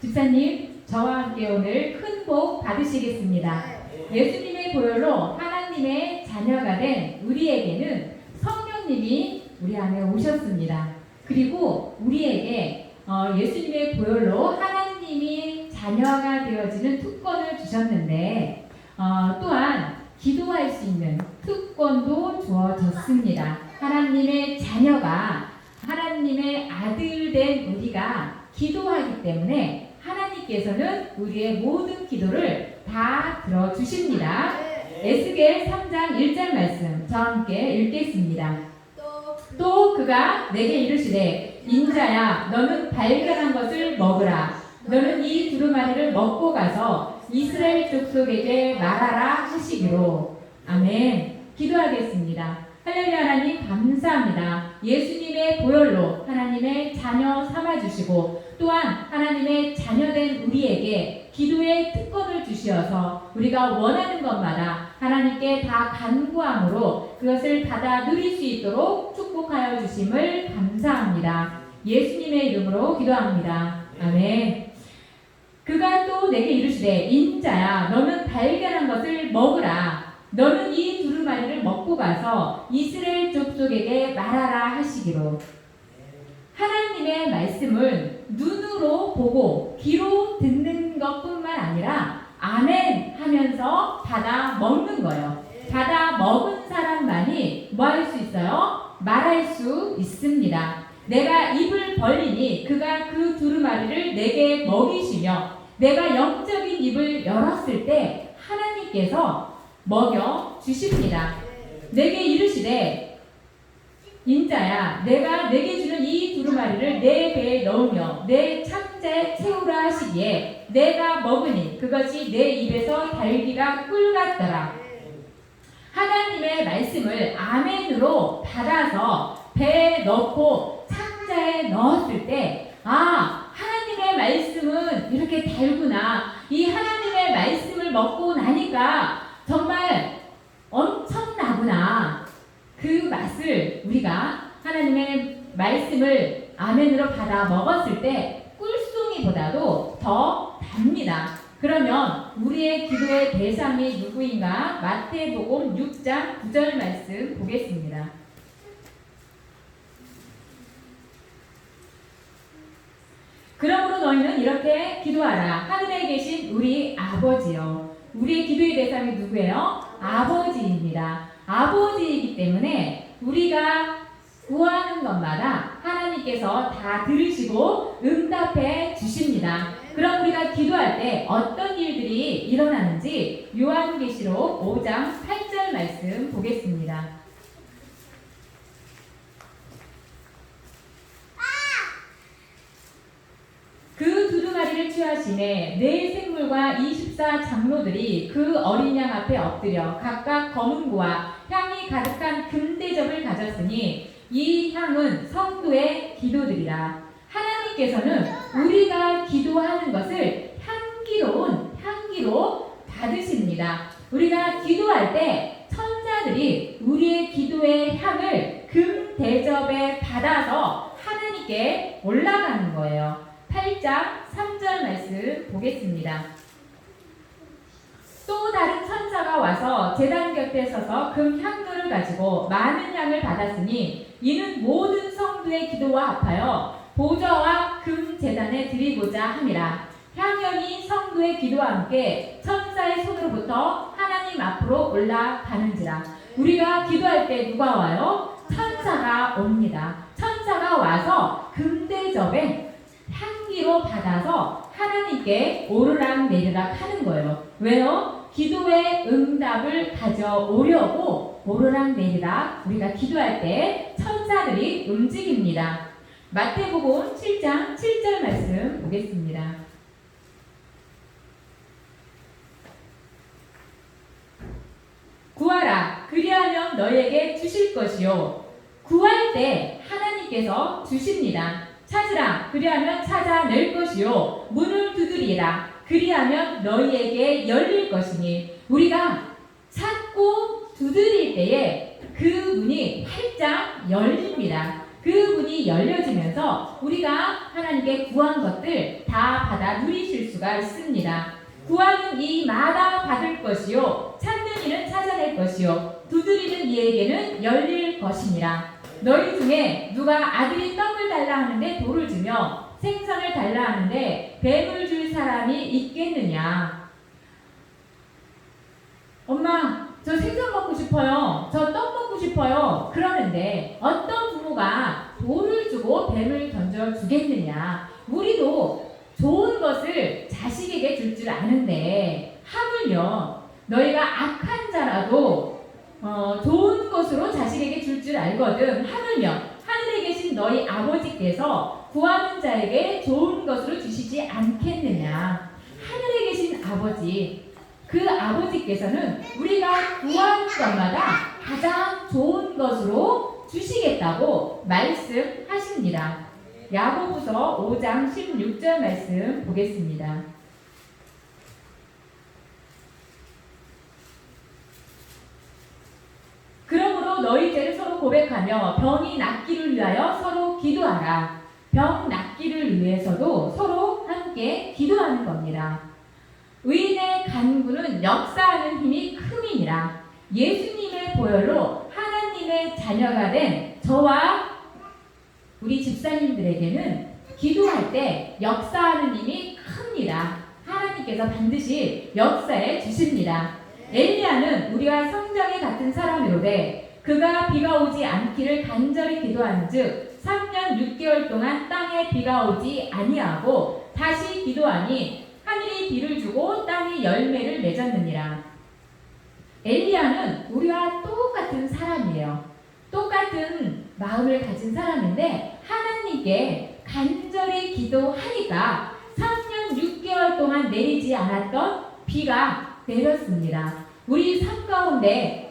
집사님, 저와 함께 오늘 큰 복 받으시겠습니다. 예수님의 보혈로 하나님의 자녀가 된 우리에게는 성령님이 우리 안에 오셨습니다. 그리고 우리에게 어, 예수님의 보혈로 하나님이 자녀가 되어지는 특권을 주셨는데 어, 또한 기도할 수 있는 특권도 주어졌습니다. 하나님의 자녀가 하나님의 아들 된 우리가 기도하기 때문에 하나님께서는 우리의 모든 기도를 다 들어주십니다. 에스겔 3장 1절 말씀 저와 함께 읽겠습니다. 또 그가 내게 이르시되 인자야 너는 발견한 것을 먹으라 너는 이 두루마리를 먹고 가서 이스라엘 족속에게 말하라 하시기로 아멘 기도하겠습니다. 할렐루야 하나님 감사합니다. 예수님의 보혈로 하나님의 자녀 삼아주시고 또한 하나님의 자녀된 우리에게 기도의 특권을 주시어서 우리가 원하는 것마다 하나님께 다 간구함으로 그것을 받아 누릴 수 있도록 축복하여 주심을 감사합니다. 예수님의 이름으로 기도합니다. 아멘. 그가 또 내게 이르시되 인자야 너는 발견한 것을 먹으라 너는 이 두루마리를 먹고 가서 이스라엘 족속에게 말하라 하시기로 하나님의 말씀은 눈으로 보고 귀로 듣는 것뿐만 아니라 아멘 하면서 받아 먹는 거예요. 받아 먹은 사람만이 뭐 할 수 있어요? 말할 수 있습니다. 내가 입을 벌리니 그가 그 두루마리를 내게 먹이시며 내가 영적인 입을 열었을 때 하나님께서 먹여 주십니다. 내게 이르시되 인자야 내가 내게 주는 이 두루마리를 내 배에 넣으며 내 창자에 채우라 하시기에 내가 먹으니 그것이 내 입에서 달기가 꿀 같더라. 하나님의 말씀을 아멘으로 받아서 배에 넣고 창자에 넣었을 때, 아, 하나님의 말씀은 이렇게 달구나. 이 하나님의 말씀을 먹고 나니까 정말 엄청나구나. 그 맛을 우리가 하나님의 말씀을 아멘으로 받아 먹었을 때 꿀송이보다도 더 답니다. 그러면 우리의 기도의 대상이 누구인가? 마태복음 6장 9절 말씀 보겠습니다. 그러므로 너희는 이렇게 기도하라. 하늘에 계신 우리 아버지요. 우리의 기도의 대상이 누구예요? 아버지입니다. 아버지이기 때문에 우리가 구하는 것마다 하나님께서 다 들으시고 응답해 주십니다. 그럼 우리가 기도할 때 어떤 일들이 일어나는지 요한계시록 5장 8절 말씀 보겠습니다. 그 두루마리를 취하심에 네생 물과 24 장로들이 그 어린 양 앞에 엎드려 각각 검은 고와 향이 가득한 금대접을 가졌으니 이 향은 성도의 기도들이라 하나님께서는 우리가 기도하는 것을 향기로운 향기로 받으십니다. 우리가 기도할 때 천사들이 우리의 기도의 향을 금 대접에 받아서 하나님께 올라가는 거예요. 8장 3절 말씀 보겠습니다. 또 다른 천사가 와서 제단 곁에 서서 금 향도를 가지고 많은 향을 받았으니 이는 모든 성도의 기도와 합하여 보좌와 금 제단에 드리고자 함이라. 향연이 성도의 기도와 함께 천사의 손으로부터 하나님 앞으로 올라가는지라. 우리가 기도할 때 누가 와요? 천사가 옵니다. 천사가 와서 금대접에 향기로 받아서 하나님께 오르락 내리락 하는 거예요. 왜요? 기도의 응답을 가져오려고 오르락 내리락 우리가 기도할 때 천사들이 움직입니다. 마태복음 7장 7절 말씀 보겠습니다. 구하라 그리하면 너에게 주실 것이요 구할 때 하나님께서 주십니다. 찾으라 그리하면 찾아낼 것이요 문을 두드리라 그리하면 너희에게 열릴 것이니 우리가 찾고 두드릴 때에 그 문이 활짝 열립니다. 그 문이 열려지면서 우리가 하나님께 구한 것들 다 받아 누리실 수가 있습니다. 구하는 이마다 받을 것이요 찾는 이는 찾아낼 것이요 두드리는 이에게는 열릴 것이니라. 너희 중에 누가 아들이 떡을 달라 하는데 돌을 주며 생선을 달라 하는데 뱀을 줄 사람이 있겠느냐? 엄마, 저 생선 먹고 싶어요. 저 떡 먹고 싶어요. 그러는데 어떤 부모가 돌을 주고 뱀을 던져 주겠느냐? 우리도 좋은 것을 자식에게 줄 줄 아는데 하물며 너희가 악한 자라도 어, 좋은 것으로 자식에게 줄 줄 알거든 하물며 하늘에 계신 너희 아버지께서 구하는 자에게 좋은 것으로 주시지 않겠느냐 하늘에 계신 아버지 그 아버지께서는 우리가 구하는 것마다 가장 좋은 것으로 주시겠다고 말씀하십니다. 야고보서 5장 16절 말씀 보겠습니다. 그러므로 너희 죄를 고백하며 병이 낫기를 위하여 서로 기도하라. 병 낫기를 위해서도 서로 함께 기도하는 겁니다. 의인의 간구는 역사하는 힘이 큼이니라. 예수님의 보혈로 하나님의 자녀가 된 저와 우리 집사님들에게는 기도할 때 역사하는 힘이 큽니다. 하나님께서 반드시 역사해 주십니다. 엘리야는 우리와 성정이 같은 사람이로되 그가 비가 오지 않기를 간절히 기도한즉 3년 6개월 동안 땅에 비가 오지 아니하고 다시 기도하니 하늘이 비를 주고 땅이 열매를 맺었느니라. 엘리야는 우리와 똑같은 사람이에요. 똑같은 마음을 가진 사람인데 하나님께 간절히 기도하니까 3년 6개월 동안 내리지 않았던 비가 내렸습니다. 우리 삶 가운데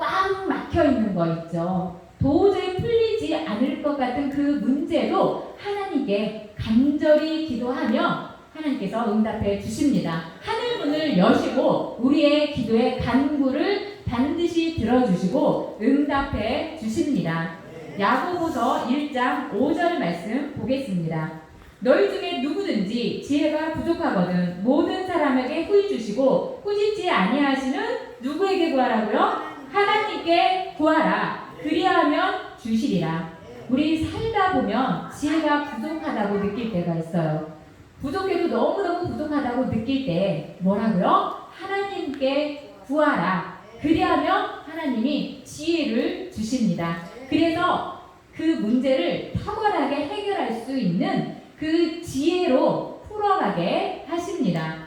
꽉 막혀 있는 거 있죠. 도저히 풀리지 않을 것 같은 그 문제도 하나님께 간절히 기도하며 하나님께서 응답해 주십니다. 하늘 문을 여시고 우리의 기도의 간구를 반드시 들어주시고 응답해 주십니다. 야고보서 1장 5절 말씀 보겠습니다. 너희 중에 누구든지 지혜가 부족하거든 모든 사람에게 후히 주시고 꾸짖지 아니하시는 누구에게 구하라고요? 하나님께 구하라. 그리하면 주시리라. 우리 살다 보면 지혜가 부족하다고 느낄 때가 있어요. 부족해도 너무너무 부족하다고 느낄 때 뭐라고요? 하나님께 구하라. 그리하면 하나님이 지혜를 주십니다. 그래서 그 문제를 탁월하게 해결할 수 있는 그 지혜로 풀어가게 하십니다.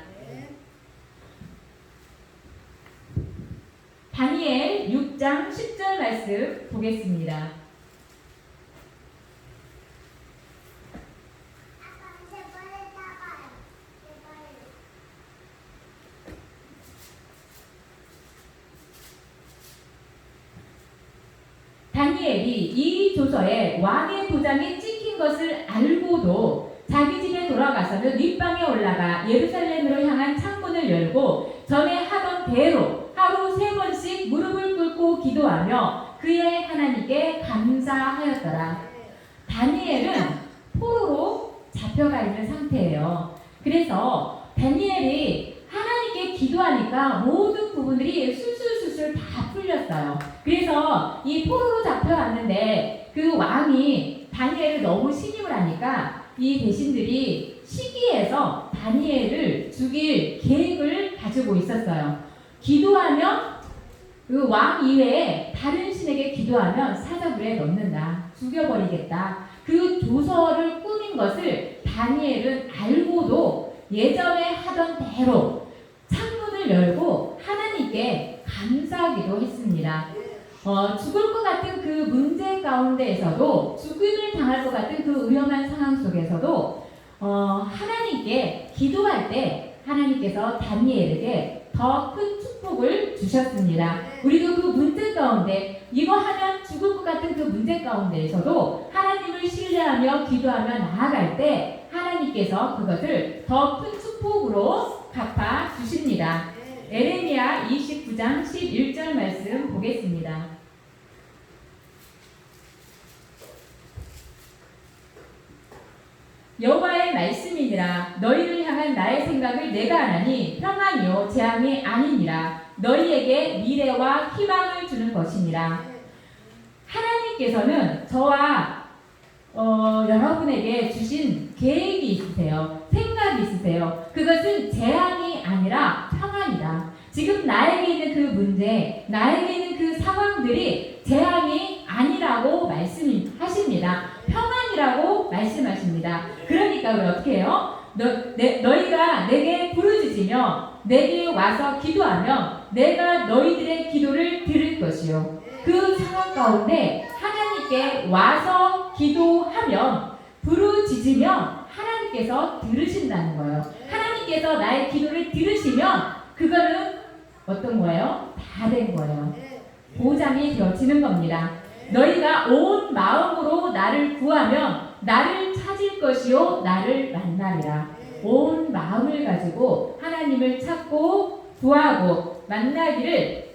다니엘 6장 10절 말씀 보겠습니다. 다니엘이 이 조서에 왕의 도장이 찍힌 것을 알고도 자기 집에 돌아가서는 윗방에 올라가 예루살렘으로 향한 창문을 열고 전에 하던 대로 하루 세 번씩 무릎을 꿇고 기도하며 그의 하나님께 감사하였더라. 다니엘은 포로로 잡혀가 있는 상태예요. 그래서 다니엘이 하나님께 기도하니까 모든 부분들이 술술술술 다 풀렸어요. 그래서 이 포로로 잡혀왔는데 그 왕이 다니엘을 너무 신임을 하니까 이 대신들이 시기해서 다니엘을 죽일 계획을 가지고 있었어요. 기도하면 그 왕 이외에 다른 신에게 기도하면 사자굴에 넣는다. 죽여버리겠다. 그 조서를 꾸민 것을 다니엘은 알고도 예전에 하던 대로 창문을 열고 하나님께 감사하기도 했습니다. 어, 죽을 것 같은 그 문제 가운데에서도 죽음을 당할 것 같은 그 위험한 상황 속에서도 어, 하나님께 기도할 때 하나님께서 다니엘에게 더 큰 축복을 주셨습니다. 우리도 그 문제 가운데 이거 하면 죽을 것 같은 그 문제 가운데에서도 하나님을 신뢰하며 기도하며 나아갈 때 하나님께서 그것을 더 큰 축복으로 갚아 주십니다. 에레미야 29장 11절 말씀 보겠습니다. 여호와의 말씀이니라 너희를 향한 나의 생각을 내가 안하니 평안이요 재앙이 아니니라 너희에게 미래와 희망을 주는 것이니라 하나님께서는 저와 어, 여러분에게 주신 계획이 있으세요. 생각이 있으세요. 그것은 재앙이 아니라 평안이다. 지금 나에게 있는 그 문제, 나에게 있는 그 상황들이 재앙이 아니라고 말씀하십니다. 평안이라고 말씀하십니다. 그러니까 어떻게 해요? 너, 내, 너희가 내게 부르짖으며 내게 와서 기도하면 내가 너희들의 기도를 들을 것이요. 그 상황 가운데 하나 님께 와서 기도하면 부르짖으면 하나님께서 들으신다는 거예요. 하나님께서 나의 기도를 들으시면 그거는 어떤 거예요? 다 된 거예요. 보장이 되어지는 겁니다. 너희가 온 마음으로 나를 구하면 나를 찾을 것이요 나를 만나리라. 온 마음을 가지고 하나님을 찾고 구하고 만나기를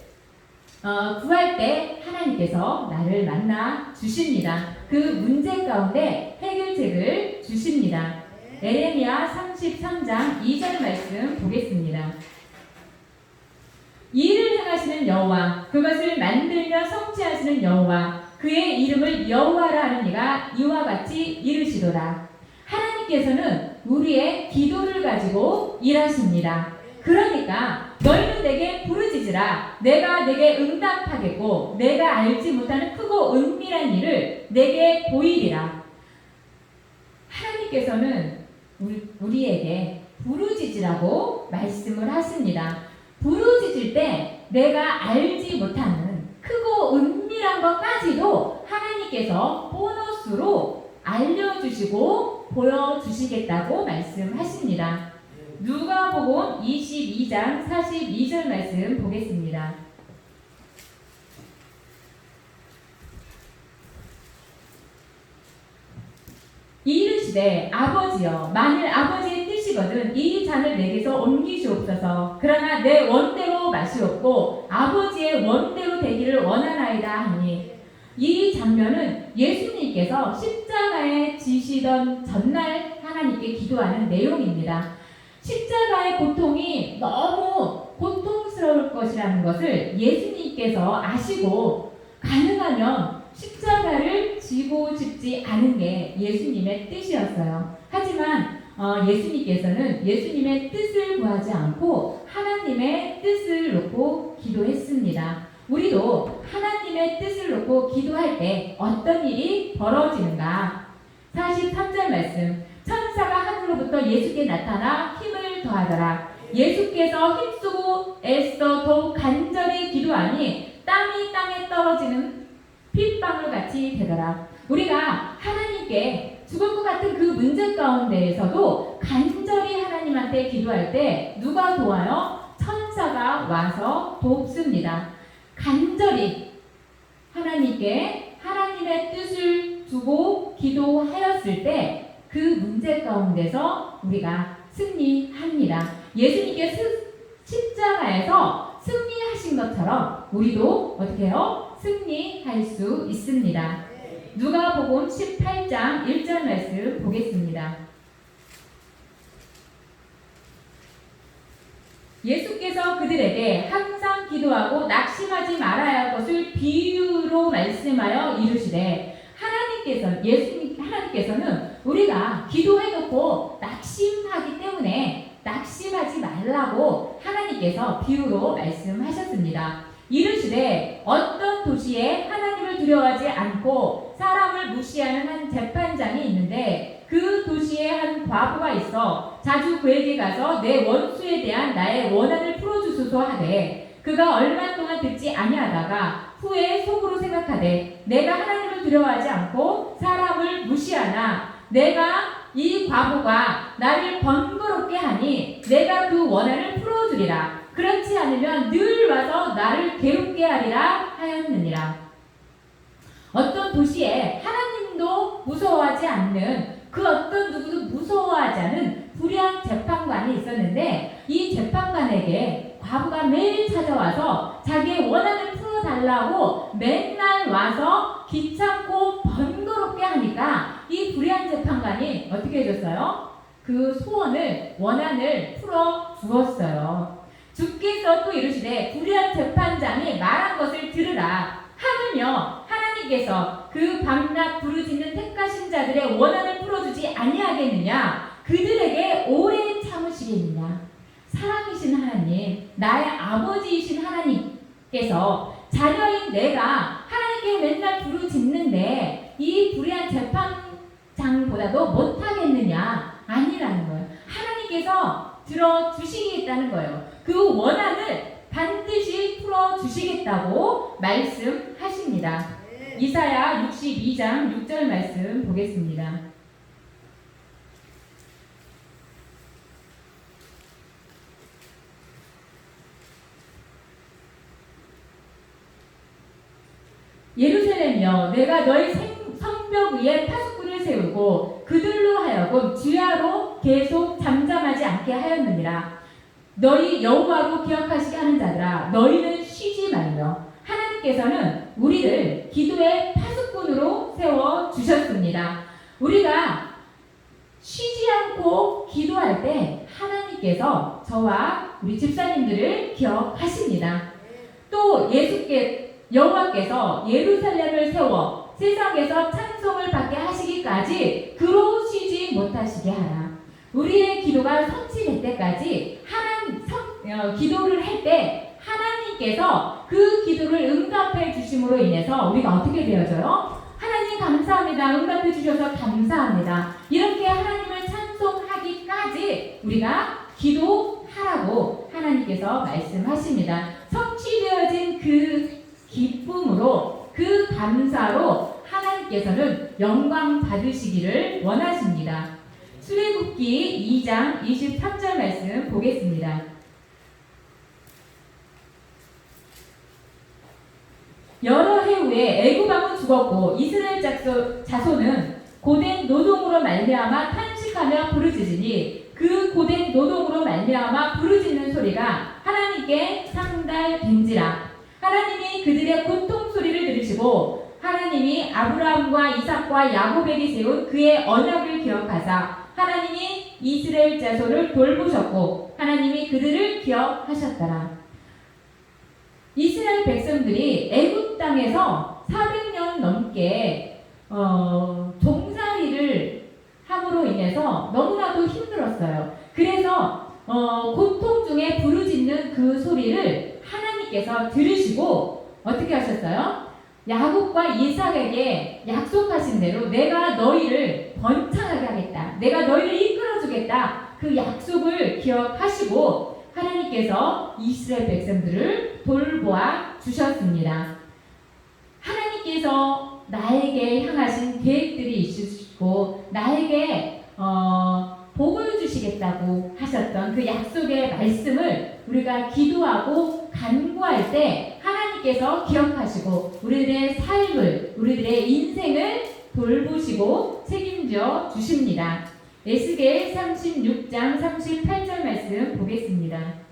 어, 구할 때 하나님께서 나를 만나 주십니다. 그 문제 가운데 해결책을 주십니다. 에레미야 33장 2절 말씀 보겠습니다. 일을 행하시는 여호와 그것을 만들며 성취하시는 여호와 그의 이름을 여호와라 하는 이가 이와 같이 이르시도다. 하나님께서는 우리의 기도를 가지고 일하십니다. 그러니까 너희는 내게 부르짖으라 내가 내게 응답하겠고 내가 알지 못하는 크고 은밀한 일을 내게 보이리라. 하나님께서는 우리, 우리에게 부르짖으라고 말씀을 하십니다. 부르짖을 때 내가 알지 못하는 크고 은밀한 것까지도 하나님께서 보너스로 알려주시고 보여주시겠다고 말씀하십니다. 누가복음 22장 42절 말씀 보겠습니다. 이르시되 아버지여 만일 아버지의 뜻이거든 이 잔을 내게서 옮기시옵소서 그러나 내 원대로 마시옵고 아버지의 원대로 되기를 원하나이다 하니 이 장면은 예수님께서 십자가에 지시던 전날 하나님께 기도하는 내용입니다. 십자가의 고통이 너무 고통스러울 것이라는 것을 예수님께서 아시고 가능하면 십자가를 지고 싶지 않은 게 예수님의 뜻이었어요. 하지만 어, 예수님께서는 예수님의 뜻을 구하지 않고 하나님의 뜻을 놓고 기도했습니다. 우리도 하나님의 뜻을 놓고 기도할 때 어떤 일이 벌어지는가? 43절 말씀. 천사가 하늘로부터 예수께 나타나 힘을 더하더라. 예수께서 힘쓰고 애써 더욱 간절히 기도하니 땀이 땅에 떨어지는 핏방울 같이 되더라. 우리가 하나님께 죽을 것 같은 그 문제 가운데에서도 간절히 하나님한테 기도할 때 누가 도와요? 천사가 와서 돕습니다. 간절히 하나님께 하나님의 뜻을 두고 기도하였을 때 그 문제 가운데서 우리가 승리합니다. 예수님께 십자가에서 승리하신 것처럼 우리도 어떻게 해요? 승리할 수 있습니다. 누가복음 18장 1절 말씀 보겠습니다. 예수께서 그들에게 항상 기도하고 낙심하지 말아야 할 것을 비유로 말씀하여 이르시되 하나님께서 예수님 하나님께서는 우리가 기도해놓고 낙심하기 때문에 낙심하지 말라고 하나님께서 비유로 말씀하셨습니다. 이르시되 어떤 도시에 하나님을 두려워하지 않고 사람을 무시하는 한 재판장이 있는데 그 도시에 한 과부가 있어 자주 그에게 가서 내 원수에 대한 나의 원한을 풀어주소서 하되 그가 얼마 동안 듣지 아니하다가 후에 속으로 생각하되 내가 하나님을 두려워하지 않고 사람을 무시하나 내가 이 과부가 나를 번거롭게 하니 내가 그 원한을 풀어주리라. 그렇지 않으면 늘 와서 나를 괴롭게 하리라 하였느니라. 어떤 도시에 하나님도 무서워하지 않는 그 어떤 누구도 무서워하지 않은 불의한 재판관이 있었는데 이 재판관에게 과부가 매일 찾아와서 자기의 원한을 풀어달라고 맨날 와서 귀찮고 번거롭게 하니까 이 불의한 재판관이 어떻게 해줬어요? 그 소원을 원한을 풀어 주었어요. 주께서 또 이르시되 불의한 재판장이 말한 것을 들으라 하물며 하나님께서 그 밤낮 부르짖는 택하신 자들의 원한을 풀어주지 아니하겠느냐 그들에게 오래 참으시겠느냐 사랑이신 하나님 나의 아버지이신 하나님께서 자녀인 내가 하나님께 맨날 부르짖는데 이 불의한 재판장보다도 못하겠느냐? 아니라는 거예요. 하나님께서 들어주시겠다는 거예요. 그 원한을 반드시 풀어주시겠다고 말씀하십니다. 이사야 62장 6절 말씀 보겠습니다. 예루살렘이여 내가 너희 생- 성벽 위에 파수꾼을 세우고 그들로 하여금 주야로 계속 잠잠하지 않게 하였느니라 너희 여호와로 기억하시게 하는 자들아 너희는 쉬지 말며 하나님께서는 우리를 기도의 파수꾼으로 세워 주셨습니다. 우리가 쉬지 않고 기도할 때 하나님께서 저와 우리 집사님들을 기억하십니다. 또 예수께 여호와께서 예루살렘을 세워 세상에서 찬송을 받게 하시기까지 그로 쉬지 못하시게 하라. 우리의 기도가 성취될 때까지 하나님 성, 어, 기도를 할 때 하나님께서 그 기도를 응답해 주심으로 인해서 우리가 어떻게 되어져요? 하나님 감사합니다. 응답해 주셔서 감사합니다. 이렇게 하나님을 찬송하기까지 우리가 기도하라고 하나님께서 말씀하십니다. 성취되어진 그 기쁨으로 그 감사로 하나님께서는 영광 받으시기를 원하십니다. 출애굽기 2장 23절 말씀 보겠습니다. 여러 해 후에 애굽 왕은 죽었고 이스라엘 자손은 고된 노동으로 말미암아 탄식하며 부르짖으니 그 고된 노동으로 말미암아 부르짖는 소리가 하나님께 상달된지라 하나님이 그들의 고통 소리를 들으시고 하나님이 아브라함과 이삭과 야곱에게 세운 그의 언약을 기억하사 하나님이 이스라엘 자손을 돌보셨고 하나님이 그들을 기억하셨더라. 이스라엘 백성들이 애굽 땅에서 400년 넘게 어, 종살이를 함으로 인해서 너무나도 힘들었어요. 그래서 어, 고통 중에 부르짖는 그 소리를 하나님께서 들으시고 어떻게 하셨어요? 야곱과 이삭에게 약속하신 대로 내가 너희를 번창하게 하겠다. 내가 너희를 이끌어 주겠다. 그 약속을 기억하시고 하나님께서 이스라엘 백성들을 돌보아 주셨습니다. 하나님께서 나에게 향하신 계획들이 있으시고 나에게 어, 복을 주시겠다고 하셨던 그 약속의 말씀을 우리가 기도하고 간구할 때 하나님께서 기억하시고 우리들의 삶을 우리들의 인생을 돌보시고 책임져 주십니다. 에스겔 36장 38절 말씀 보겠습니다.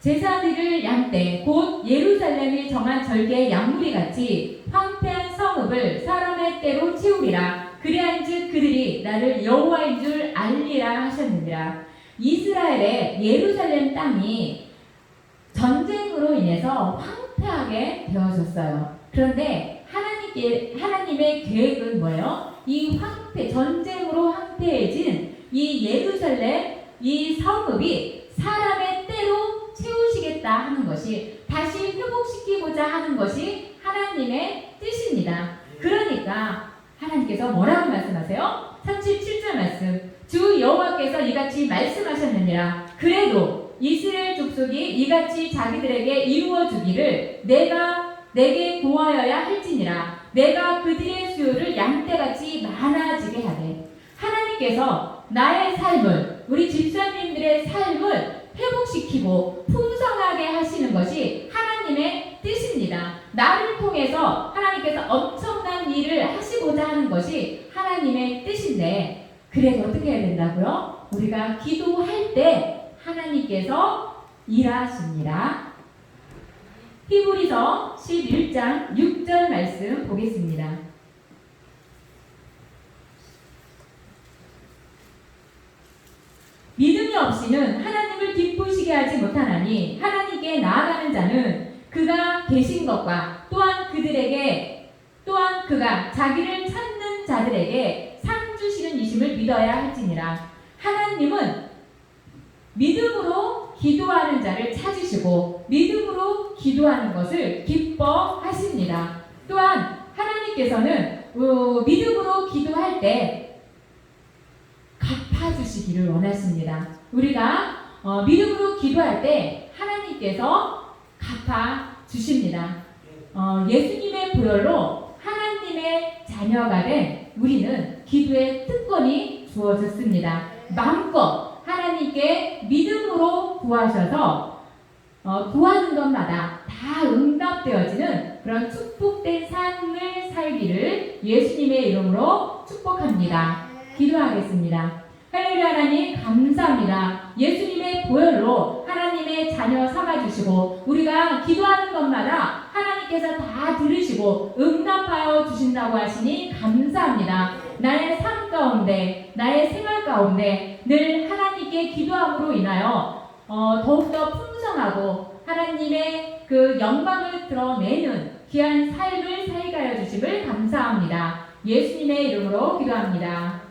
제사드릴 양떼 곧 예루살렘이 정한 절개의 양무리 같이 황폐한 성읍을 사람의 때로 채우리라 그리한즉 그들이 나를 여호와인 줄 알리라 하셨느니라 이스라엘의 예루살렘 땅이 전쟁으로 인해서 황폐하게 되어졌어요. 그런데 하나님께 하나님의 계획은 뭐예요? 이 황폐 전쟁으로 황폐해진 이 예루살렘 이 성읍이 사람의 때로 채우시겠다 하는 것이 다시 회복시키고자 하는 것이 하나님의 뜻입니다. 그러니까 하나님께서 뭐라고 말씀하세요? 37절 말씀. 주 여호와께서 이같이 말씀하셨느니라. 그래도 이스라엘 족속이 이같이 자기들에게 이루어 주기를 내가 내게 구하여야 할지니라. 내가 그들의 수요를 양떼같이 많아지게 하되 하나님께서 나의 삶을 우리 집사님들의 삶을 회복시키고 풍성하게 하시는 것이 하나님의 뜻입니다. 나를 통해서 하나님께서 엄청난 일을 하시고자 하는 것이 하나님의 뜻인데 그래서 어떻게 해야 된다고요? 우리가 기도할 때 하나님께서 일하십니다. 히브리서 11장 6절 말씀 보겠습니다. 믿음이 없이는 하나님을 기쁘시게 하지 못하나니 하나님께 나아가는 자는 그가 계신 것과 또한 그들에게 또한 그가 자기를 찾는 자들에게 상 주시는 이심을 믿어야 할지니라 하나님은 믿음으로 기도하는 자를 찾으시고 믿음으로 기도하는 것을 기뻐하십니다. 또한 하나님께서는 어, 믿음으로 기도할 때 갚아주시기를 원하십니다. 우리가 어, 믿음으로 기도할 때 하나님께서 갚아 주십니다. 어, 예수님의 보혈로 하나님의 자녀가 된 우리는 기도의 특권이 주어졌습니다. 마음껏 하나님께 믿음으로 구하셔서 어, 구하는 것마다 다 응답되어지는 그런 축복된 삶을 살기를 예수님의 이름으로 축복합니다. 기도하겠습니다. 할렐루야 하나님 감사합니다. 예수님의 보혈로 주시고 우리가 기도하는 것마다 하나님께서 다 들으시고 응답하여 주신다고 하시니 감사합니다. 나의 삶 가운데 나의 생활 가운데 늘 하나님께 기도함으로 인하여 어, 더욱더 풍성하고 하나님의 그 영광을 드러내는 귀한 삶을 살게 하여 주심을 감사합니다. 예수님의 이름으로 기도합니다.